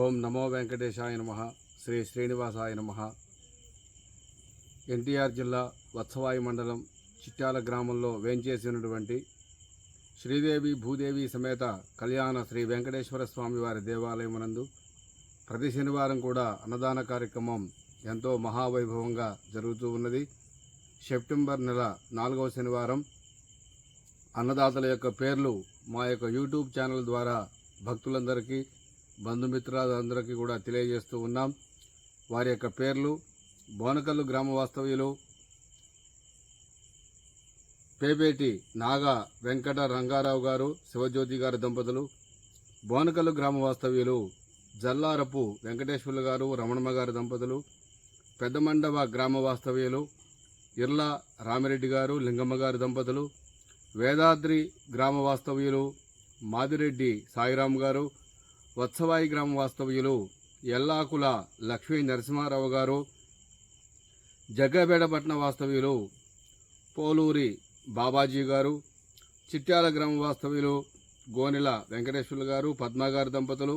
ఓం నమో వెంకటేశాయ నమ. శ్రీ శ్రీనివాసాయ నమ. ఎన్టీఆర్ జిల్లా వత్సవాయి మండలం చిట్యాల గ్రామంలో వేంచేసినటువంటి శ్రీదేవి భూదేవి సమేత కళ్యాణ శ్రీ వెంకటేశ్వర స్వామి వారి నందు ప్రతి శనివారం కూడా అన్నదాన కార్యక్రమం ఎంతో మహావైభవంగా జరుగుతూ ఉన్నది. సెప్టెంబర్ నెల నాలుగవ శనివారం అన్నదాతల యొక్క పేర్లు మా యొక్క యూట్యూబ్ ఛానల్ ద్వారా భక్తులందరికీ బంధుమిత్రులందరికీ కూడా తెలియజేస్తూ ఉన్నాం. వారి యొక్క పేర్లు బోనకల్లు గ్రామ వాస్తవ్యులు పేపేటి నాగా వెంకట రంగారావు గారు శివజ్యోతి గారి దంపతులు బోనకల్లు గ్రామ వాస్తవ్యులు జల్లారపు వెంకటేశ్వర్లు గారు రమణమ్మ గారి దంపతులు పెద్దమండవ గ్రామ వాస్తవ్యులు ఇర్ల రామిరెడ్డి గారు లింగమ్మ గారి దంపతులు వేదాద్రి గ్రామ వాస్తవ్యులు మాదిరెడ్డి సాయిరాం గారు వత్సవాయి గ్రామ వాస్తవ్యులు ఎల్లాకుల లక్ష్మీ నరసింహారావు గారు జగ్గబేడపట్న వాస్తవ్యులు పోలూరి బాబాజీ గారు చిట్యాల గ్రామ వాస్తవ్యులు గోనెల వెంకటేశ్వర్లు గారు పద్మాగారు దంపతులు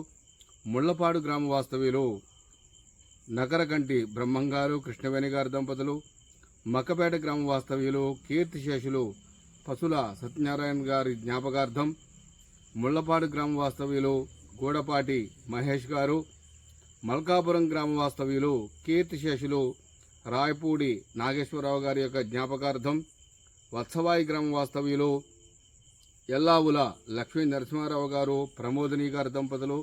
ముళ్ళపాడు గ్రామ వాస్తవ్యులు నకరకంటి బ్రహ్మంగారు కృష్ణవేణి గారి దంపతులు మక్కపేట గ్రామ వాస్తవ్యులు కీర్తిశేషులు పశుల సత్యనారాయణ గారి జ్ఞాపకార్థం ముళ్ళపాడు గ్రామ వాస్తవ్యులు గూడపాటి మహేష్ గారు మల్కాపురం గ్రామ వాస్తవ్యులు కీర్తిశేషులు రాయపూడి నాగేశ్వరరావు గారి యొక్క జ్ఞాపకార్థం వత్సవాయి గ్రామ వాస్తవ్యులు ఎల్లావుల లక్ష్మీ నరసింహారావు గారు ప్రమోదిని గారి దంపతులు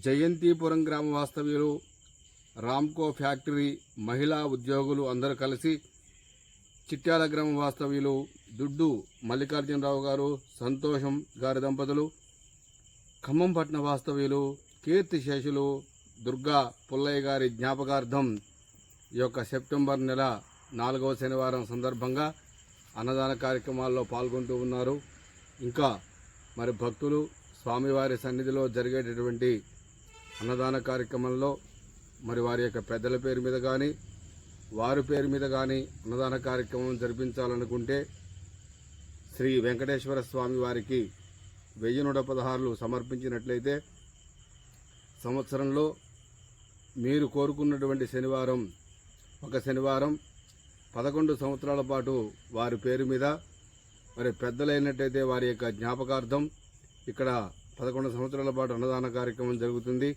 జయంతిపురం గ్రామ వాస్తవ్యులు రామ్కో ఫ్యాక్టరీ మహిళా ఉద్యోగులు అందరూ కలిసి చిట్యాల గ్రామ వాస్తవ్యులు దుడ్డు మల్లికార్జునరావు గారు సంతోషం గారి దంపతులు ఖమ్మం పట్న వాస్తవ్యులు కీర్తిశేషులు దుర్గా పుల్లయ్య గారి జ్ఞాపకార్థం ఈ యొక్క సెప్టెంబర్ నెల నాలుగవ శనివారం సందర్భంగా అన్నదాన కార్యక్రమాల్లో పాల్గొంటూ ఉన్నారు. ఇంకా మరి భక్తులు స్వామివారి సన్నిధిలో జరిగేటటువంటి అన్నదాన కార్యక్రమంలో మరి వారి యొక్క పెద్దల పేరు మీద కానీ వారి పేరు మీద కానీ అన్నదాన కార్యక్రమం జరిపించాలనుకుంటే శ్రీ వెంకటేశ్వర స్వామి వారికి వెయ్యి నూట పదహారులు సమర్పించినట్లయితే సంవత్సరంలో మీరు కోరుకున్నటువంటి శనివారం ఒక శనివారం పదకొండు సంవత్సరాల పాటు వారి పేరు మీద మరి పెద్దలైనట్టయితే వారి యొక్క జ్ఞాపకార్థం ఇక్కడ పదకొండు సంవత్సరాల పాటు అన్నదాన కార్యక్రమం జరుగుతుంది.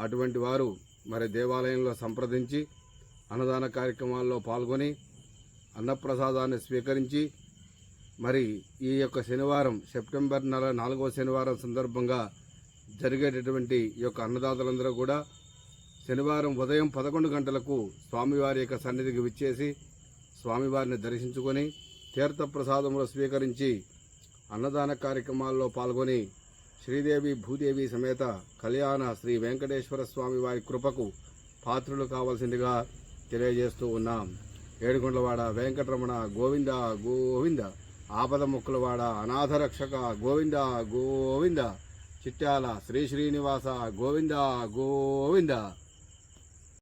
అటువంటి వారు మరి దేవాలయంలో సంప్రదించి అన్నదాన కార్యక్రమాల్లో పాల్గొని అన్నప్రసాదాన్ని స్వీకరించి మరి ఈ యొక్క శనివారం సెప్టెంబర్ నెల నాలుగవ శనివారం సందర్భంగా జరిగేటటువంటి ఈ యొక్క అన్నదాతలందరూ కూడా శనివారం ఉదయం పదకొండు గంటలకు స్వామివారి యొక్క సన్నిధికి విచ్చేసి స్వామివారిని దర్శించుకొని తీర్థప్రసాదములు స్వీకరించి అన్నదాన కార్యక్రమాల్లో పాల్గొని శ్రీదేవి భూదేవి సమేత కళ్యాణ శ్రీ వెంకటేశ్వర స్వామి వారి కృపకు పాత్రులు కావాల్సిందిగా తెలియజేస్తూ ఉన్నాం. ఏడుకొండలవాడ వెంకటరమణ గోవింద గోవింద. ఆపద ముక్కులవాడ అనాథరక్షక గోవింద గోవింద చిట్యాల శ్రీ శ్రీనివాస గోవింద గోవింద.